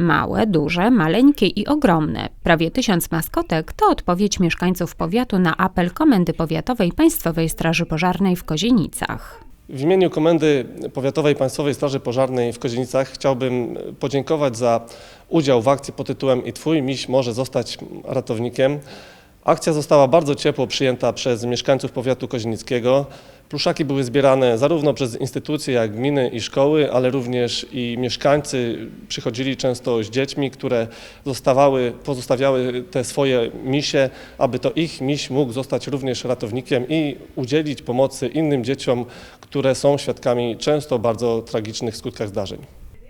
Małe, duże, maleńkie i ogromne. Prawie tysiąc maskotek to odpowiedź mieszkańców powiatu na apel Komendy Powiatowej Państwowej Straży Pożarnej w Kozienicach. W imieniu Komendy Powiatowej Państwowej Straży Pożarnej w Kozienicach chciałbym podziękować za udział w akcji pod tytułem I Twój miś może zostać ratownikiem. Akcja została bardzo ciepło przyjęta przez mieszkańców powiatu kozienickiego. Pluszaki były zbierane zarówno przez instytucje jak gminy i szkoły, ale również i mieszkańcy przychodzili często z dziećmi, które zostawały, pozostawiały te swoje misie, aby to ich miś mógł zostać również ratownikiem i udzielić pomocy innym dzieciom, które są świadkami często bardzo tragicznych skutkach zdarzeń.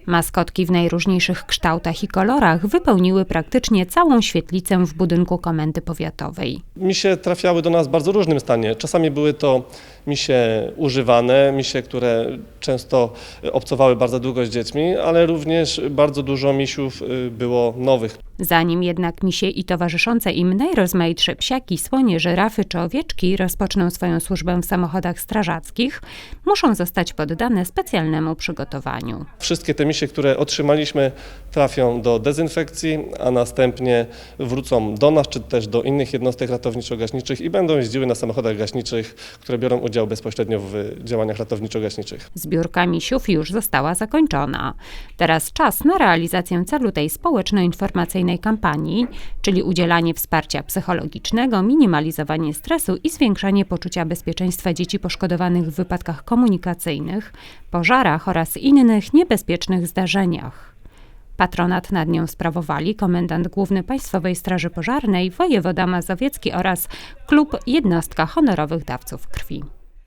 Maskotki w najróżniejszych kształtach i kolorach wypełniły praktycznie całą świetlicę w budynku Komendy Powiatowej. Misie trafiały do nas w bardzo różnym stanie. Czasami były to misie używane, misie, które często obcowały bardzo długo z dziećmi, ale również bardzo dużo misiów y, było nowych. Zanim jednak misie i towarzyszące im najrozmaitsze psiaki, słonie, żyrafy czy owieczki rozpoczną swoją służbę w samochodach strażackich, muszą zostać poddane specjalnemu przygotowaniu. Wszystkie te misie, które otrzymaliśmy, trafią do dezynfekcji, a następnie wrócą do nas, czy też do innych jednostek ratowniczo-gaśniczych i będą jeździły na samochodach gaśniczych, które biorą udział bezpośrednio w działaniach ratowniczo-gaśniczych. Zbiórka misiów już została zakończona. Teraz czas na realizację celu tej społeczno-informacyjnej kampanii, czyli udzielanie wsparcia psychologicznego, minimalizowanie stresu i zwiększanie poczucia bezpieczeństwa dzieci poszkodowanych w wypadkach komunikacyjnych, pożarach oraz innych niebezpiecznych zdarzeniach. Patronat nad nią sprawowali komendant główny Państwowej Straży Pożarnej, wojewoda mazowiecki oraz klub Jednostka Honorowych Dawców Krwi.